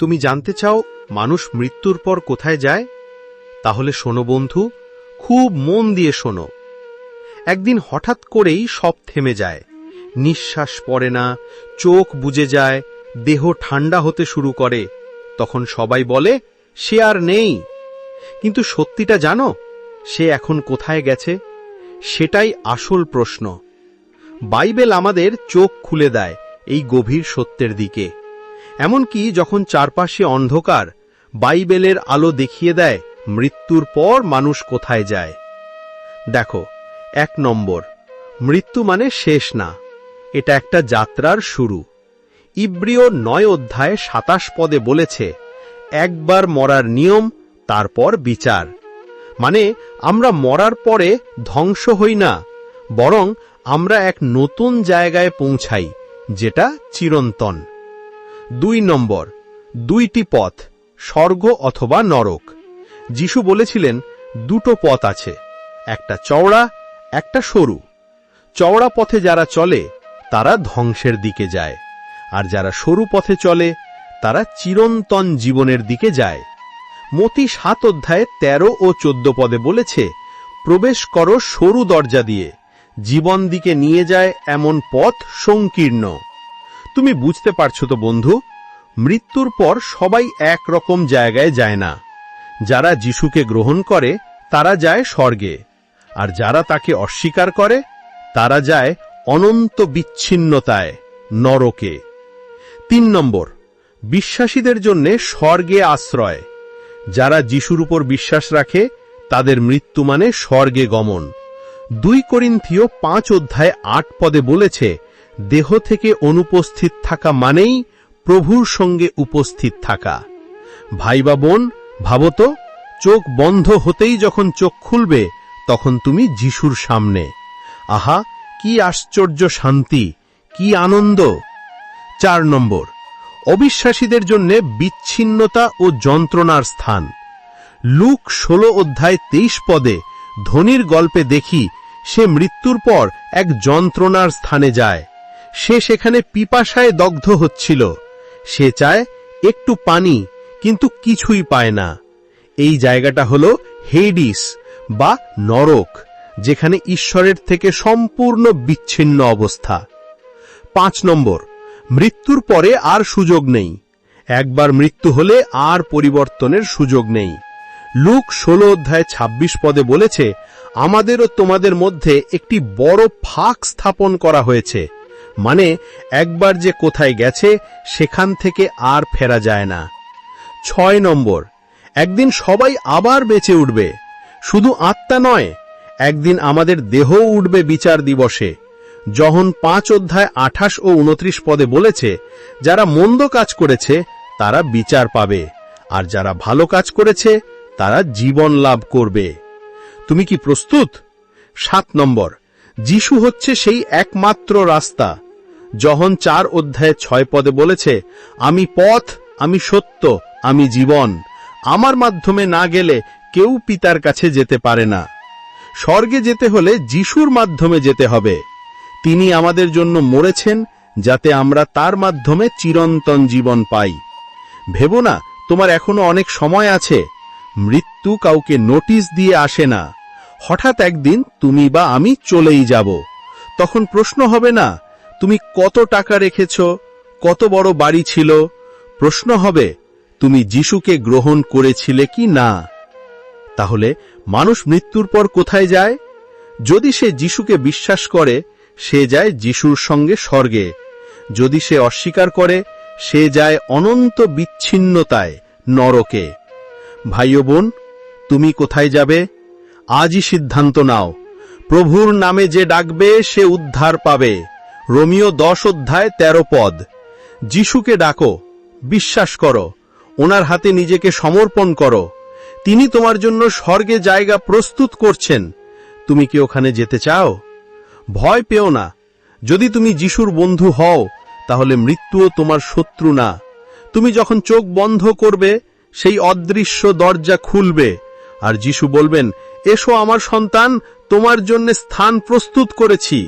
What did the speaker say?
তুমি জানতে চাও মানুষ মৃত্যুর পর কোথায় যায়? তাহলে শোনো বন্ধু, খুব মন দিয়ে শোনো। একদিন হঠাৎ করেই সব থেমে যায়। নিঃশ্বাস পড়ে না, চোখ বুজে যায়, দেহ ঠান্ডা হতে শুরু করে। তখন সবাই বলে, সে আর নেই। কিন্তু সত্যিটা জানো, সে এখন কোথায় গেছে? সেটাই আসল প্রশ্ন। বাইবেল আমাদের চোখ খুলে দেয় এই গভীর সত্যের দিকে। এমনকি যখন চারপাশে অন্ধকার, বাইবেলের আলো দেখিয়ে দেয় মৃত্যুর পর মানুষ কোথায় যায়। দেখো, এক নম্বর, মৃত্যু মানে শেষ না, এটা একটা যাত্রার শুরু। ইব্রিয় নয় অধ্যায়ে সাতাশ পদে বলেছে, একবার মরার নিয়ম, তারপর বিচার। মানে আমরা মরার পরে ধ্বংস হই না, বরং আমরা এক নতুন জায়গায় পৌঁছাই, যেটা চিরন্তন। দুই নম্বর, দুইটি পথ, স্বর্গ অথবা নরক। যিশু বলেছিলেন, দুটো পথ আছে, একটা চওড়া, একটা সরু। চওড়া পথে যারা চলে, তারা ধ্বংসের দিকে যায়। আর যারা সরু পথে চলে, তারা চিরন্তন জীবনের দিকে যায়। মতি সাত অধ্যায়ে ১৩ ও চোদ্দ পদে বলেছে, প্রবেশ করো সরু দরজা দিয়ে, জীবন দিকে নিয়ে যায় এমন পথ সংকীর্ণ। তুমি বুঝতে পারছ তো, বন্ধু? মৃত্যুর পর সবাই এক রকম জায়গায় যায় না। যারা যিশুকে গ্রহণ করে, তারা যায় স্বর্গে। আর যারা তাকে অস্বীকার করে, তারা যায় অনন্ত বিচ্ছিন্নতায়, নরকে। তিন নম্বর, বিশ্বাসীদের জন্য স্বর্গে আশ্রয়। যারা যিশুর উপর বিশ্বাস রাখে, তাদের মৃত্যু মানে স্বর্গে গমন। দুই করিন্থীয় পাঁচ অধ্যায় আট পদে বলেছে দেহ থেকে অনুপস্থিত থাকা মানেই প্রভুর সঙ্গে উপস্থিত থাকা। ভাই বা বোন, ভাবতো, চোখ বন্ধ হতেই যখন চোখ খুলবে, তখন তুমি যিশুর সামনে। আহা, কি আশ্চর্য শান্তি, কি আনন্দ। চার নম্বর, অবিশ্বাসীদের জন্য বিচ্ছিন্নতা ও যন্ত্রণার স্থান। লুক ষোলো অধ্যায় তেইশ পদে ধনির গল্পে দেখি, সে মৃত্যুর পর এক যন্ত্রণার স্থানে যায়। সে সেখানে পিপাসায় দগ্ধ হচ্ছিল। সে চায় একটু পানি, কিন্তু কিছুই পায় না। এই জায়গাটা হল হেডিস বা নরক, যেখানে ঈশ্বরের থেকে সম্পূর্ণ বিচ্ছিন্ন অবস্থা। পাঁচ নম্বর, মৃত্যুর পরে আর সুযোগ নেই। একবার মৃত্যু হলে আর পরিবর্তনের সুযোগ নেই। লুক ষোলো অধ্যায় ২৬ পদে বলেছে, আমাদেরও তোমাদের মধ্যে একটি বড় ফাঁক স্থাপন করা হয়েছে। মানে একবার যে কোথায় গেছে, সেখান থেকে আর ফেরা যায় না। ছয় নম্বর, একদিন সবাই আবার বেঁচে উঠবে। শুধু আত্মা নয়, একদিন আমাদের দেহও উঠবে বিচার দিবসে। যখন পাঁচ অধ্যায় আঠাশ ও উনত্রিশ পদে বলেছে, যারা মন্দ কাজ করেছে, তারা বিচার পাবে। আর যারা ভালো কাজ করেছে, তারা জীবন লাভ করবে। তুমি কি প্রস্তুত? সাত নম্বর যিশু হচ্ছে সেই একমাত্র রাস্তা। যখন চার অধ্যায়ে ছয় পদে বলেছে, আমি পথ, আমি সত্য, আমি জীবন। আমার মাধ্যমে না গেলে কেউ পিতার কাছে যেতে পারে না। স্বর্গে যেতে হলে যিশুর মাধ্যমে যেতে হবে। তিনি আমাদের জন্য মরেছেন যাতে আমরা তার মাধ্যমে চিরন্তন জীবন পাই। ভেবো না, তোমার এখনও অনেক সময় আছে। মৃত্যু কাউকে নোটিশ দিয়ে আসে না। হঠাৎ একদিন তুমি বা আমি চলেই যাব। তখন প্রশ্ন হবে না, তুমি কত টাকা রেখেছ, কত বড় বাড়ি ছিল? প্রশ্ন হবে, তুমি যিশুকে গ্রহণ করেছিলে কি না? তাহলে মানুষ মৃত্যুর পর কোথায় যায়? যদি সে যিশুকে বিশ্বাস করে, সে যায় যিশুর সঙ্গে স্বর্গে। যদি সে অস্বীকার করে, সে যায় অনন্ত বিচ্ছিন্নতায়, নরকে। ভাই বোন, তুমি কোথায় যাবে? আজই সিদ্ধান্ত নাও। প্রভুর নামে যে ডাকবে, সে উদ্ধার পাবে। রোমিও দশ অধ্যায় তেরো পদ। যিশুকে ডাকো, বিশ্বাস করো, ওনার হাতে নিজেকে সমর্পণ করো। তিনি তোমার জন্য স্বর্গে জায়গা প্রস্তুত করছেন। তুমি কি ওখানে যেতে চাও? ভয় পেও না। যদি তুমি যিশুর বন্ধু হও, তাহলে মৃত্যুও তোমার শত্রু না। তুমি যখন চোখ বন্ধ করবে, সেই অদৃশ্য দরজা খুলবে। আর যিশু বলবেন এসো আমার সন্তান তোমার জন্য স্থান প্রস্তুত করেছি।